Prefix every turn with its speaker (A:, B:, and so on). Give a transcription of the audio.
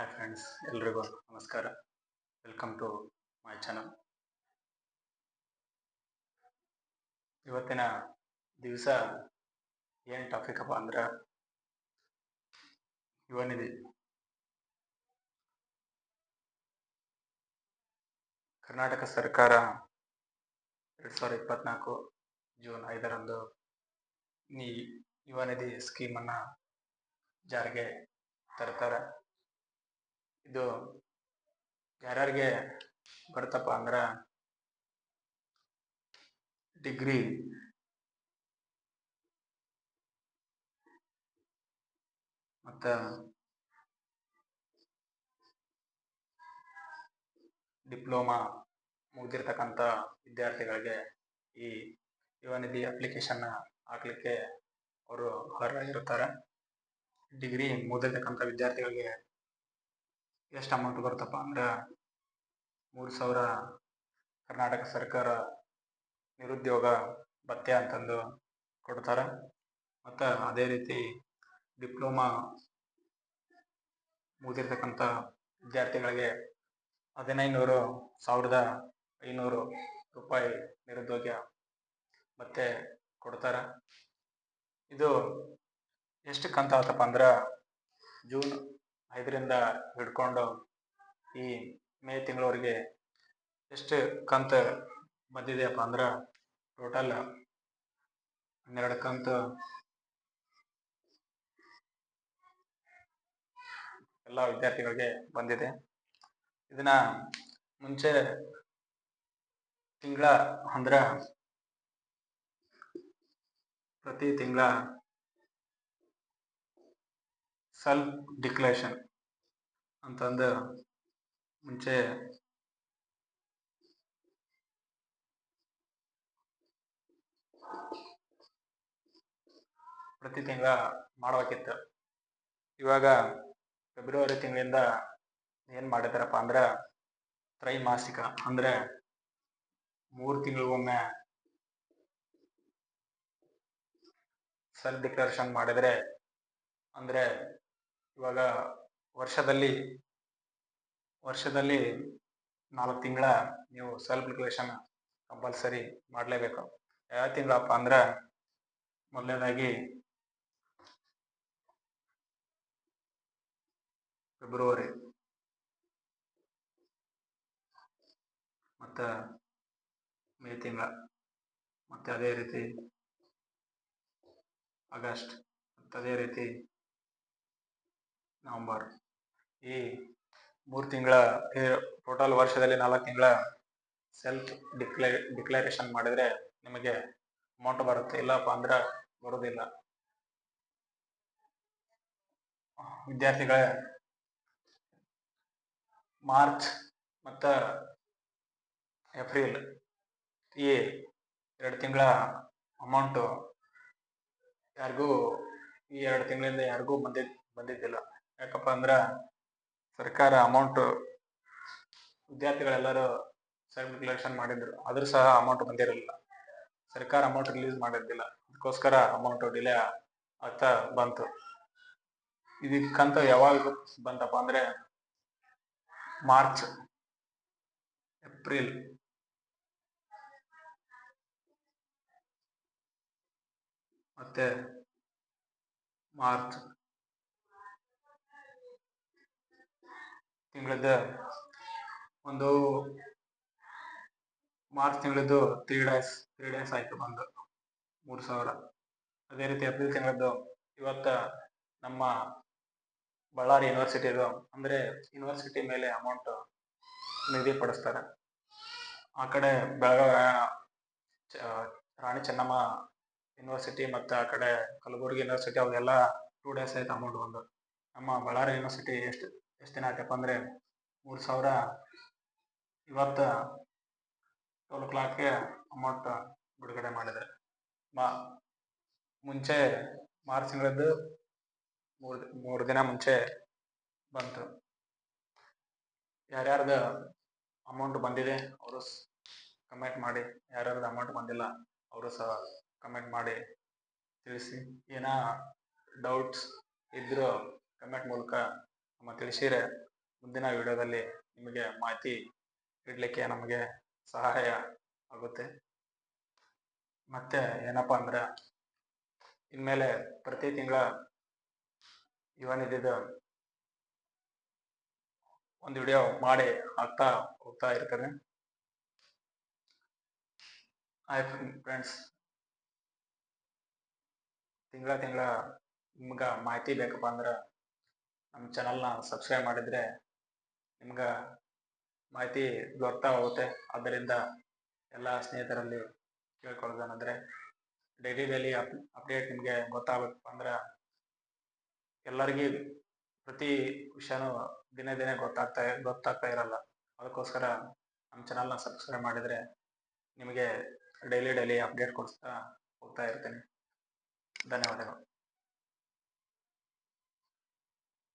A: Hi friends ಎಲ್ರಿಗೂ ನಮಸ್ಕಾರ. Welcome to my channel ಇವತ್ತಿನ ದಿವಸ ಏನು ಟಾಪಿಕ್ ಅಪ್ಪ ಅಂದ್ರೆ? ಯುವ ನಿಧಿ ಕರ್ನಾಟಕ ಸರ್ಕಾರ ಎರಡು ಸಾವಿರದ ಇಪ್ಪತ್ನಾಲ್ಕು ಜೂನ್ ಐದರಂದು ಈ ಯುವ ನಿಧಿ ಸ್ಕೀಮನ್ನು ಜಾರಿಗೆ ತರ್ತಾರೆ. ಇದು ಯಾರ್ಯಾರಿಗೆ ಬರ್ತಪ್ಪ ಅಂದ್ರ ಡಿಗ್ರಿ ಮತ್ತ ಡಿಪ್ಲೊಮಾ ಮುಗ್ದಿರ್ತಕ್ಕಂಥ ವಿದ್ಯಾರ್ಥಿಗಳಿಗೆ ಈ ಯುವನಿಧಿ ಅಪ್ಲಿಕೇಶನ್ ಹಾಕ್ಲಿಕ್ಕೆ ಅವರು ಅರ್ಹರಾಗಿರ್ತಾರೆ ಡಿಗ್ರಿ ಮುಗ್ದಿರ್ತಕ್ಕಂಥ ವಿದ್ಯಾರ್ಥಿಗಳಿಗೆ ಎಷ್ಟು ಅಮೌಂಟ್ ಬರುತ್ತಪ್ಪ ಅಂದ್ರೆ ಮೂರು ಸಾವಿರ ಕರ್ನಾಟಕ ಸರ್ಕಾರ ನಿರುದ್ಯೋಗ ಭತ್ಯೆ ಅಂತಂದು ಕೊಡ್ತಾರೆ. ಮತ್ತು ಅದೇ ರೀತಿ ಡಿಪ್ಲೊಮಾ ಮುಗಿದಿರ್ತಕ್ಕಂಥ ವಿದ್ಯಾರ್ಥಿಗಳಿಗೆ ಹದಿನೈದುನೂರು ಸಾವಿರದ ಐನೂರು ರೂಪಾಯಿ ನಿರುದ್ಯೋಗ ಭತ್ಯೆ ಕೊಡ್ತಾರೆ. ಇದು ಎಷ್ಟು ಕಂತಾಗುತ್ತಪ್ಪ ಅಂದ್ರೆ ಜೂನ್ ಐದರಿಂದ ಹಿಡ್ಕೊಂಡು ಈ ಮೇ ತಿಂಗಳವರೆಗೆ ಎಷ್ಟು ಕಂತು ಬಂದಿದೆಯಪ್ಪ ಅಂದ್ರೆ ಟೋಟಲ್ ಹನ್ನೆರಡು ಕಂತು ಎಲ್ಲ ವಿದ್ಯಾರ್ಥಿಗಳಿಗೆ ಬಂದಿದೆ. ಇದನ್ನ ಮುಂಚೆ ತಿಂಗಳ ಅಂದ್ರೆ ಪ್ರತಿ ತಿಂಗಳ ಸೆಲ್ಫ್ ಡಿಕ್ಲೇಷನ್ ಅಂತಂದು ಮುಂಚೆ ಪ್ರತಿ ತಿಂಗಳ ಮಾಡ್ಬೇಕಿತ್ತು. ಇವಾಗ ಫೆಬ್ರವರಿ ತಿಂಗಳಿಂದ ಏನು ಮಾಡಿದಾರಪ್ಪ ಅಂದ್ರೆ ತ್ರೈಮಾಸಿಕ ಅಂದ್ರೆ ಮೂರು ತಿಂಗಳಿಗೊಮ್ಮೆ ಸೆಲ್ಫ್ ಡಿಕ್ಲರೇಷನ್ ಮಾಡಿದರೆ ಅಂದ್ರೆ ಇವಾಗ ವರ್ಷದಲ್ಲಿ ವರ್ಷದಲ್ಲಿ ನಾಲ್ಕು ತಿಂಗಳ ನೀವು ಸೆಲ್ಫ್ ಡಿಕ್ಲೇಷನ್ ಕಂಪಲ್ಸರಿ ಮಾಡಲೇಬೇಕು. ಯಾವ ತಿಂಗಳಪ್ಪ ಅಂದ್ರೆ ಮೊದಲನೇದಾಗಿ ಫೆಬ್ರವರಿ ಮತ್ತು ಮೇ ತಿಂಗಳ ಮತ್ತು ಅದೇ ರೀತಿ ಆಗಸ್ಟ್ ಮತ್ತು ಅದೇ ರೀತಿ ನವಂಬರ್. ಈ ಮೂರು ತಿಂಗಳ ಟೋಟಲ್ ವರ್ಷದಲ್ಲಿ ನಾಲ್ಕು ತಿಂಗಳ ಸೆಲ್ಫ್ ಡಿಕ್ಲೇ ಡಿಕ್ಲರೇಷನ್ ಮಾಡಿದರೆ ನಿಮಗೆ ಅಮೌಂಟ್ ಬರುತ್ತೆ. ಇಲ್ಲಪ್ಪ ಅಂದ್ರೆ ಬರೋದಿಲ್ಲ. ವಿದ್ಯಾರ್ಥಿಗಳೇ ಮಾರ್ಚ್ ಮತ್ತು ಏಪ್ರಿಲ್ ಈ ಎರಡು ತಿಂಗಳ ಅಮೌಂಟು ಯಾರಿಗೂ ಈ ಎರಡು ತಿಂಗಳಿಂದ ಯಾರಿಗೂ ಬಂದಿದ್ದು ಬಂದಿದ್ದಿಲ್ಲ. ಯಾಕಪ್ಪ ಅಂದ್ರ ಸರ್ಕಾರ ಅಮೌಂಟ್ ವಿದ್ಯಾರ್ಥಿಗಳೆಲ್ಲರೂ ಸೆಲ್ಫ್ ಡಿಕ್ಲರೇಷನ್ ಮಾಡಿದ್ರು. ಆದ್ರೂ ಸಹ ಅಮೌಂಟ್ ಬಂದಿರಲಿಲ್ಲ. ಸರ್ಕಾರ ಅಮೌಂಟ್ ರಿಲೀಸ್ ಮಾಡಿದ್ದಿಲ್ಲ ಅದಕ್ಕೋಸ್ಕರ ಅಮೌಂಟ್ ಡಿಲೇ ಆಗ್ತಾ ಬಂತು. ಇದಕ್ಕಂತ ಯಾವಾಗ ಬಂತಪ್ಪ ಅಂದ್ರೆ ಮಾರ್ಚ್, ಏಪ್ರಿಲ್. ಮತ್ತೆ ಮಾರ್ಚ್. ತಿಂಗಳದ ಒಂದು ಮಾರ್ಚ್ ತಿಂಗಳದ್ದು ತ್ರೀ ಡೇಸ್ ತ್ರೀ ಡೇಸ್ ಆಯ್ತು ಬಂದು, ಮೂರು ಸಾವಿರ. ಅದೇ ರೀತಿ ಏಪ್ರಿಲ್ ತಿಂಗಳದ್ದು ಇವತ್ತ ನಮ್ಮ ಬಳ್ಳಾರಿ ಯೂನಿವರ್ಸಿಟಿದು ಅಂದ್ರೆ ಯೂನಿವರ್ಸಿಟಿ ಮೇಲೆ ಅಮೌಂಟ್ ನಿಗದಿಪಡಿಸ್ತಾರೆ. ಆ ಕಡೆ ಬೆಳಗಾವಿ ರಾಣಿ ಚೆನ್ನಮ್ಮ ಯೂನಿವರ್ಸಿಟಿ ಮತ್ತು ಆ ಕಡೆ ಕಲಬುರಗಿ ಯೂನಿವರ್ಸಿಟಿ ಅವೆಲ್ಲ ಟೂ ಡೇಸ್ ಆಯ್ತು ಅಮೌಂಟ್ ಬಂದು. ನಮ್ಮ ಬಳ್ಳಾರಿ ಯೂನಿವರ್ಸಿಟಿ ಎಷ್ಟು ಎಷ್ಟು ದಿನ ಆಯ್ತಪ್ಪ ಅಂದರೆ ಮೂರು ಸಾವಿರ ಇವತ್ತು ಟ್ವೆಲ್ ಕ್ಲಾಕ್ಗೆ ಅಮೌಂಟ್ ಬಿಡುಗಡೆ ಮಾಡಿದೆ ಮಾ ಮುಂಚೆ ಮಾರ್ಚ್ ತಿಂಗಳದ್ದು ಮೂರು ಮೂರು ದಿನ ಮುಂಚೆ ಬಂತು. ಯಾರ್ಯಾರ್ದು ಅಮೌಂಟ್ ಬಂದಿದೆ ಅವರು ಕಮೆಂಟ್ ಮಾಡಿ, ಯಾರ್ಯಾರ್ದು ಅಮೌಂಟ್ ಬಂದಿಲ್ಲ ಅವರು ಸಹ ಕಮೆಂಟ್ ಮಾಡಿ ತಿಳಿಸಿ. ಏನೋ ಡೌಟ್ಸ್ ಇದ್ದರೂ ಕಮೆಂಟ್ ಮೂಲಕ ನಮ್ಮ ತಿಳಿಸಿರೆ ಮುಂದಿನ ವಿಡಿಯೋದಲ್ಲಿ ನಿಮಗೆ ಮಾಹಿತಿ ನೀಡಲಿಕ್ಕೆ ನಮಗೆ ಸಹಾಯ ಆಗುತ್ತೆ. ಮತ್ತೆ ಏನಪ್ಪ ಅಂದ್ರೆ, ಇನ್ಮೇಲೆ ಪ್ರತಿ ತಿಂಗಳ ಯುವನಿಧಿದ ಒಂದು ವಿಡಿಯೋ ಮಾಡಿ ಹಾಕ್ತಾ ಹೋಗ್ತಾ ಇರ್ತದೆ ಹಾಯ್ ಫ್ರೆಂಡ್ಸ್ ತಿಂಗಳ ತಿಂಗಳ ನಿಮ್ಗೆ ಮಾಹಿತಿ ಬೇಕಪ್ಪ ಅಂದ್ರೆ ನಮ್ಮ ಚಾನಲ್ನ ಸಬ್ಸ್ಕ್ರೈಬ್ ಮಾಡಿದರೆ ನಿಮ್ಗೆ ಮಾಹಿತಿ ಹೋಗುತ್ತೆ. ಆದ್ದರಿಂದ ಎಲ್ಲ ಸ್ನೇಹಿತರಲ್ಲಿ ಕೇಳ್ಕೊಳ್ಳೋದೇನೆಂದರೆ ಡೈಲಿ ಡೈಲಿ ಅಪ್ ಅಪ್ಡೇಟ್ ನಿಮಗೆ ಗೊತ್ತಾಗಬೇಕಪ್ಪ ಅಂದ್ರೆ ಎಲ್ಲರಿಗೂ ಪ್ರತಿ ವಿಷಯನೂ ದಿನೇ ದಿನೇ ಗೊತ್ತಾಗ್ತಾ ಗೊತ್ತಾಗ್ತಾ ಇರಲ್ಲ. ಅದಕ್ಕೋಸ್ಕರ ನಮ್ಮ ಚಾನಲ್ನ ಸಬ್ಸ್ಕ್ರೈಬ್ ಮಾಡಿದರೆ ನಿಮಗೆ ಡೈಲಿ ಡೈಲಿ ಅಪ್ಡೇಟ್ ಕೊಡಿಸ್ತಾ ಹೋಗ್ತಾ ಇರ್ತೀನಿ. ಧನ್ಯವಾದಗಳು.